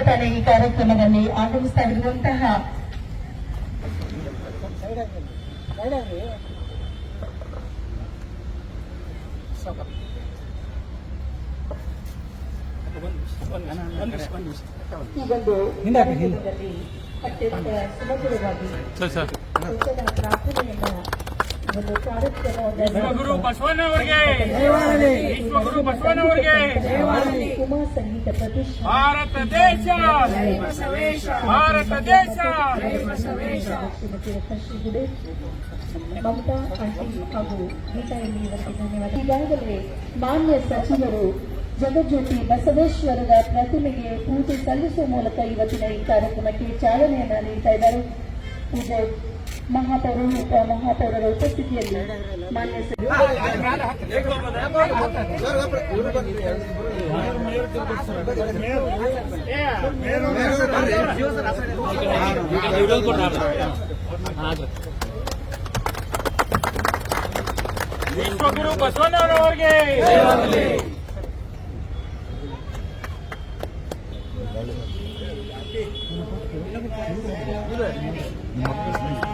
ತಾನೇ ಈ ಕಾರ್ಯಕ್ರಮದಲ್ಲಿ ಆಗಮಿಸ್ತಾ ಇರುವಂತಹ ಈ ಒಂದು ಕಾರ್ಯಕ್ರಮದಲ್ಲಿ ಅತ್ಯಂತ ಸುಮಧುರವಾಗಿ ಪ್ರಾರ್ಥನೆಯನ್ನು ವಿಶ್ವಗುರು ಬಸವಣ್ಣವರಿಗೆ ವಿಶ್ವಗುರು ಬಸವಣ್ಣವರಿಗೆ ಕುಮಾರ್ ಸಂಗೀತ ಪ್ರತಿಷ್ಠಾನ ಭಾರತ ದೇಶ. ಭಾರತ ದೇಶ. ಮಮತಾ ಆಂಟಿ ಹಾಗೂ ಗೀತಾ ಎಲ್ಲಿ ಇವರಿಗೆ ಧನ್ಯವಾದ. ಈಗಾಗಲೇ ಮಾನ್ಯ ಸಚಿವರು ಜಗಜ್ಯೋತಿ ಬಸವೇಶ್ವರರ ಪ್ರತಿಮೆಗೆ ಪೂಜೆ ಸಲ್ಲಿಸುವ ಮೂಲಕ ಇವತ್ತಿನ ಈ ಕಾರ್ಯಕ್ರಮಕ್ಕೆ ಚಾಲನೆಯನ್ನ ನೀಡ್ತಾ ಇದ್ದಾರೆ. ಪೂಜೆ ಮಹಾಪೌರ ಮಹಾಪೌರರ ಉಪಸ್ಥಿತಿಯಲ್ಲಿ ಮಾನ್ಯ ಸ- ವಿಶ್ವಗುರು ಬಸವಣ್ಣವರವರಿಗೆ ವಿಶ್ವಗುರು ಬಸವಣ್ಣನವರಿಗೆ ಜಗಜ್ಯೋತಿ ಬಸವೇಶ್ವರರಿಗೆ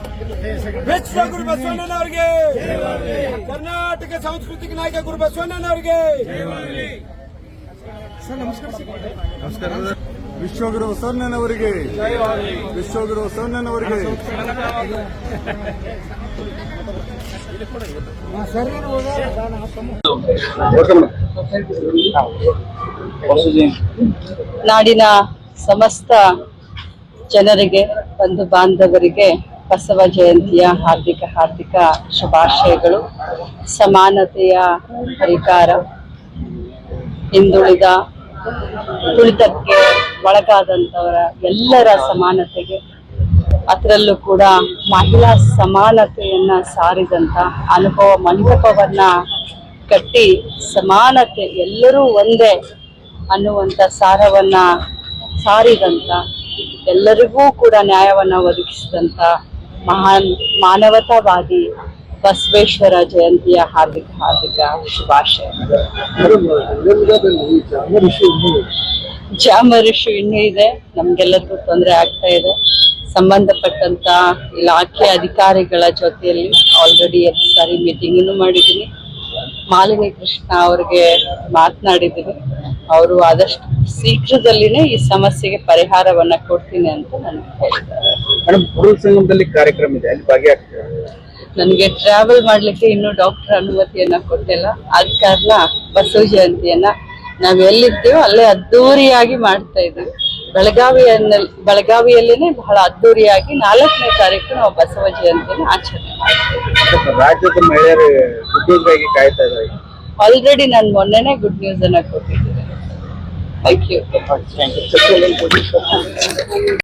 ವಿಶ್ವಗುರು ಬಸವಣ್ಣನವರಿಗೆ. ಕರ್ನಾಟಕ ಸಾಂಸ್ಕೃತಿಕ ನಾಯಕ ಗುರು ಬಸವಣ್ಣನವರಿಗೆ. ನಮಸ್ಕಾರ ವಿಶ್ವಗುರು ಬಸವಣ್ಣನವರಿಗೆ. ವಿಶ್ವಗುರು ಬಸವಣ್ಣನವರಿಗೆ. ನಾಡಿನ ಸಮಸ್ತ ಜನರಿಗೆ ಬಂಧು ಬಾಂಧವರಿಗೆ ಬಸವ ಜಯಂತಿಯ ಹಾರ್ದಿಕ ಹಾರ್ದಿಕ ಶುಭಾಶಯಗಳು. ಸಮಾನತೆಯ ಪರಿಕಾರ ಹಿಂದುಳಿದ ತುಳಿತಕ್ಕೆ ಒಳಗಾದಂಥವರ ಎಲ್ಲರ ಸಮಾನತೆಗೆ ಅದರಲ್ಲೂ ಕೂಡ ಮಹಿಳಾ ಸಮಾನತೆಯನ್ನು ಸಾರಿದಂತ ಅನುಭವ ಮಂಟಪವನ್ನ ಕಟ್ಟಿ ಸಮಾನತೆ ಎಲ್ಲರೂ ಒಂದೇ ಅನ್ನುವಂಥ ಸಾರವನ್ನ ಸಾರಿದಂತ ಎಲ್ಲರಿಗೂ ಕೂಡ ನ್ಯಾಯವನ್ನು ಒದಗಿಸಿದಂತ ಮಹಾನ್ ಮಾನವತಾವಾದಿ ಬಸವೇಶ್ವರ ಜಯಂತಿಯ ಹಾರ್ದಿಕ ಹಾರ್ದಿಕ ಶುಭಾಶಯ. ಋಷಿ ಇನ್ನೂ ಇದೆ. ನಮ್ಗೆಲ್ಲರಿಗೂ ತೊಂದರೆ ಆಗ್ತಾ ಇದೆ. ಸಂಬಂಧಪಟ್ಟಂತ ಇಲಾಖೆ ಅಧಿಕಾರಿಗಳ ಜೊತೆಯಲ್ಲಿ ಆಲ್ರೆಡಿ ಎರಡು ಸಾರಿ ಮೀಟಿಂಗ್ ಮಾಡಿದ್ದೀನಿ. ಮಾಲಿನಿ ಕೃಷ್ಣ ಅವ್ರಿಗೆ ಮಾತನಾಡಿದ್ದೀನಿ. ಅವರು ಆದಷ್ಟು ಶೀಘ್ರದಲ್ಲಿನೇ ಈ ಸಮಸ್ಯೆಗೆ ಪರಿಹಾರವನ್ನ ಕೊಡ್ತೀನಿ ಅಂತ ನನಗೆ ಹೇಳಿದ್ದಾರೆ ಮೇಡಮ್ ಕುರುಲ್ ಸಂಗಮದಲ್ಲಿ ಕಾರ್ಯಕ್ರಮ ಇದೆ ಅಲ್ಲಿ ಭಾಗಿಯಾಗ್ತೀರಾ? ನನಗೆ ಟ್ರಾವೆಲ್ ಮಾಡ್ಲಿಕ್ಕೆ ಇನ್ನು ಡಾಕ್ಟರ್ ಅನುಮತಿಯನ್ನ ಕೊಟ್ಟಿಲ್ಲ. ಆದ ಕಾರಣ ಬಸವ ಜಯಂತಿಯನ್ನ ನಾವು ಎಲ್ಲಿದ್ದೇವೋ ಅಲ್ಲೇ ಅದ್ದೂರಿಯಾಗಿ ಮಾಡ್ತಾ ಇದ್ದೀವಿ. ಬೆಳಗಾವಿಯನ್ನ ಬೆಳಗಾವಿಯಲ್ಲೇನೆ ಬಹಳ ಅದ್ದೂರಿಯಾಗಿ ನಾಲ್ಕನೇ ತಾರೀಕು ನಾವು ಬಸವ ಜಯಂತಿಯನ್ನು ಆಚರಣೆ ಮಾಡ್ತೀವಿ. ರಾಜ್ಯದ ಮಹಿಳೆಯರು ಆಗಿ ಕಾಯ್ತಾ ಇದ್ದಾರೆ. ಆಲ್ರೆಡಿ ನಾನು ಮೊನ್ನೆನೇ ಗುಡ್ ನ್ಯೂಸ್ ಅನ್ನ ಕೊಟ್ಟಿದ್ದೀನಿ. Thank you